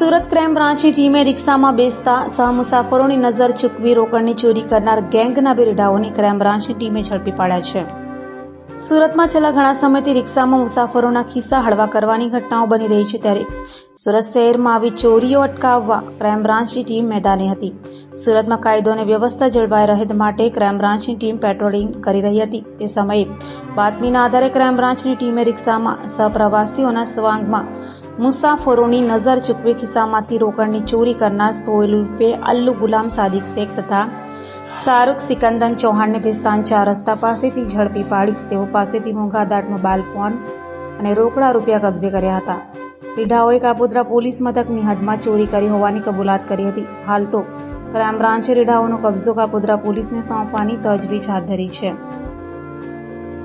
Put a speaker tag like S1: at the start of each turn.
S1: Crime બ્રાન્ચની ટીમે રિક્ષામાં બેસતા સહમુસાફરોની નજર ચૂકવી રોકડની ચોરી કરનાર ગેંગના બિરડાઓને ક્રાઇમ બ્રાન્ચની ટીમે ઝડપી પાડ્યા છે. સુરતમાં છેલ્લા ઘણા સમયથી રિક્ષામાં મુસાફરોના ખિસ્સા હળવા કરવાની ઘટનાઓ બની રહી છે ત્યારે સુરત શહેરમાં આવી ચોરીઓ અટકાવવા ક્રાઇમ બ્રાન્ચની ટીમ મેદાને હતી. સુરતમાં કાયદો અને વ્યવસ્થા જળવાઈ રહે માટે ક્રાઇમ બ્રાન્ચની ટીમ પેટ્રોલિંગ કરી રહી હતી. તે સમયે બાતમીના આધારે ક્રાઇમ બ્રાન્ચની ટીમે રિક્ષામાં સહપ્રવાસીઓના સ્વાંગમાં મુસાફરોની નજર ચૂકવી ખિસ્સામાંથી રોકડની ચોરી કરનાર સોહેલ ઉર્ફે અલ્લુ ગુલામ સાદિક શેખ તથા શાહરૂખ સિકંદન ચૌહાણને પિસ્તાન ચાર રસ્તા પાસેથી ઝડપી પાડી તેઓ પાસેથી મોંઘા દાટ મોબાઈલ ફોન અને રોકડા રૂપિયા કબજે કર્યા હતા. પીઢાઓએ કાપોદ્રા પોલીસ મથકની હદમાં ચોરી કરી હોવાની કબૂલાત કરી હતી. હાલ તો ક્રાઇમ બ્રાન્ચે રીઢાઓનો કબજો કાપોદ્રા પોલીસને સોંપવાની તજવીજ હાથ ધરી છે.